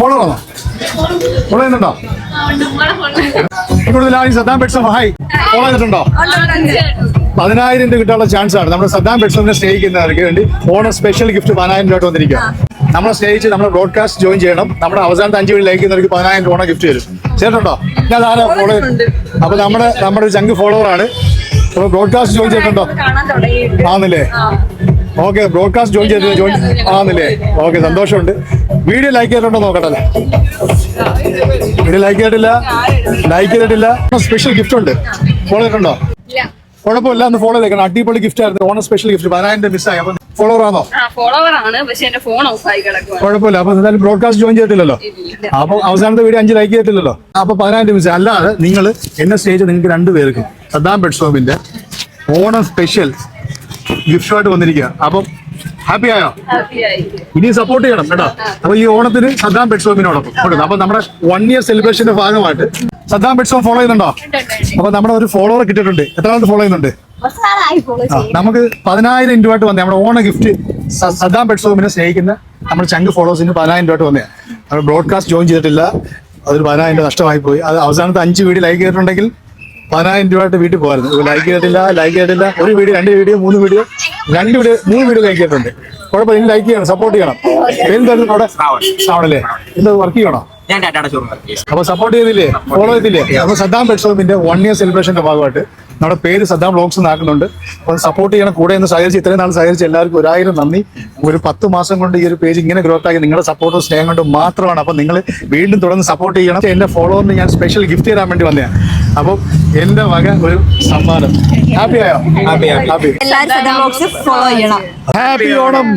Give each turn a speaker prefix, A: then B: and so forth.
A: Follow ആണോ? Follow ചെയ്യുന്നുണ്ടോ? കൂടുതൽ സദ്ദാം പെട്സം ഹായ് ഫോളോ ചെയ്തിട്ടുണ്ടോ? പതിനായിരം രൂപ കിട്ടാനുള്ള ചാൻസ് ആണ്. നമ്മുടെ സദ്ദാം പെട്സോമിനെ സ്നേഹിക്കുന്നവർക്ക് വേണ്ടി ഓണം സ്പെഷ്യൽ ഗിഫ്റ്റ് പതിനായിരം രൂപ വന്നിരിക്കുക നമ്മളെ സ്നേഹിച്ച് നമ്മുടെ ബ്രോഡ്കാസ്റ്റ് ജോയിൻ ചെയ്യണം. നമ്മുടെ അവസാനത്തെ അഞ്ച് വീട് ലയിക്കുന്നവർക്ക് പതിനായിരം രൂപ ഗിഫ്റ്റ് തരും ചേട്ടുണ്ടോ ഞാൻ ആരാ ഫോളോ അപ്പൊ നമ്മുടെ നമ്മുടെ ഒരു ചങ്ക് ഫോളോവർ ആണ്. ബ്രോഡ്കാസ്റ്റ് ജോയിൻ ചെയ്തിട്ടുണ്ടോ? ആന്നല്ലേ ഓക്കെ ബ്രോഡ്കാസ്റ്റ് ജോയിൻ ചെയ്തിട്ട് ജോയിൻ ആന്നല്ലേ ഓക്കെ സന്തോഷമുണ്ട്. വീഡിയോ ലൈക്ക് ചെയ്തിട്ടുണ്ടോ നോക്കട്ടെ. വീഡിയോ ലൈക്ക് ചെയ്തിട്ടില്ല? ലൈക്ക് ചെയ്തിട്ടില്ല? സ്പെഷ്യൽ ഗിഫ്റ്റ് ഉണ്ട്. ഫോളോ ചെയ്തിട്ടുണ്ടോ? കുഴപ്പമില്ല ഒന്ന് ഫോളോ ചെയ്തേക്കണം. അടിപൊളി ഗിഫ്റ്റ് ആയിരുന്നു. ഓണം സ്പെഷ്യൽ ഗിഫ്റ്റ് പതിനായിരം മിസ് മിസ്സായി അപ്പൊ ഫോളോവർ ആണോ?
B: ആയി
A: കുഴപ്പമില്ല. അപ്പൊ എന്തായാലും ബ്രോഡ്കാസ്റ്റ് ജോയിൻ ചെയ്തിട്ടില്ലല്ലോ. അപ്പൊ അവസാനത്തെ വീഡിയോ അഞ്ച് ലൈക്ക് ചെയ്തിട്ടില്ലല്ലോ. അപ്പൊ പതിനായിരം മിസ് അല്ലാതെ നിങ്ങൾ എന്ന സ്റ്റേജ് നിങ്ങൾക്ക് രണ്ടുപേർക്കും സദ്ദാം പെട്സോമിന്റെ ഓണം സ്പെഷ്യൽ ഗിഫ്റ്റുമായിട്ട് വന്നിരിക്കുക. അപ്പം ഹാപ്പി ആയോ? ഇനി സപ്പോർട്ട് ചെയ്യണം കേട്ടോ. അപ്പൊ ഈ ഓണത്തിന് സദ്ദാം പെട്സോമിനോടൊപ്പം അപ്പൊ നമ്മുടെ വൺ ഇയർ സെലിബ്രേഷന്റെ ഭാഗമായിട്ട് സദ്ദാം പെട്സോം ഫോളോ ചെയ്യുന്നുണ്ടോ? അപ്പൊ നമ്മുടെ ഒരു ഫോളോവർ കിട്ടിയിട്ടുണ്ട്. എത്ര ആൾ ഫോളോ ചെയ്യുന്നുണ്ട്? നമുക്ക് പതിനായിരം രൂപ വന്നേ. നമ്മുടെ ഓണ ഗിഫ്റ്റ് സദ്ദാം പെട്സോമിനെ സ്നേഹിക്കുന്ന നമ്മുടെ ചങ്ക് ഫോളോവേഴ്സിന് പതിനായിരം രൂപ വന്നേ. നമ്മൾ ബ്രോഡ്കാസ്റ്റ് ജോയിൻ ചെയ്തിട്ടില്ല. അതൊരു പതിനായിരം രൂപ നഷ്ടമായി പോയി. അത് അവസാനത്തെ അഞ്ച് വീഡിയോ ലൈക്ക് ചെയ്തിട്ടുണ്ടെങ്കിൽ പതിനായിരം രൂപയായിട്ട് വീട്ടിൽ പോകായിരുന്നു ലൈക്ക് ചെയ്തിട്ടില്ല ലൈക്ക് ചെയ്തിട്ടില്ല. ഒരു വീഡിയോ രണ്ട് വീഡിയോ മൂന്ന് വീഡിയോ രണ്ട് വീഡിയോ മൂന്ന് വീഡിയോ ലൈക്ക് ചെയ്തിട്ടുണ്ട്. കുഴപ്പമില്ല ഇനി ലൈക്ക് ചെയ്യണം സപ്പോർട്ട് ചെയ്യണം. എന്തായിരുന്നു അവിടെ? ശ്രാവണല്ലേ ഇത് വർക്ക് ചെയ്യണോ? അപ്പൊ സപ്പോർട്ട് ചെയ്തില്ലേ? ഫോളോ ചെയ്തില്ലേ. അപ്പൊ സദ്ദാം പെട്ടോമിന്റെ വൺ ഇയർ സെലിബ്രേഷന്റെ ഭാഗമായിട്ട് നമ്മുടെ പേര് സദ്ദാം ബ്ലോഗ്സ് ആക്കുന്നുണ്ട്. അപ്പൊ സപ്പോർട്ട് ചെയ്യണം കൂടെ എന്ന് സഹകരിച്ച് ഇത്രയും നാൾ സഹകരിച്ച് എല്ലാവർക്കും ഒരായിരം നന്ദി. ഒരു പത്ത് മാസം കൊണ്ട് ഈ ഒരു പേജ് ഇങ്ങനെ ഗ്രോത്ത് ആക്കി നിങ്ങളുടെ സപ്പോർട്ടും സ്നേഹം കൊണ്ടും മാത്രമാണ്. അപ്പൊ നിങ്ങൾ വീണ്ടും തുടർന്ന് സപ്പോർട്ട് ചെയ്യണം. എന്റെ ഫോളോവറിന് ഞാൻ സ്പെഷ്യൽ ഗിഫ്റ്റ് തരാൻ വേണ്ടി വന്നതാണ്. അപ്പം എന്റെ വക ഒരു സമ്മാനം. ഹാപ്പി ആയോ. ഹാപ്പി
C: ബോക്സ് ഫോളോ ചെയ്യണം.
A: ഹാപ്പി ഓണം.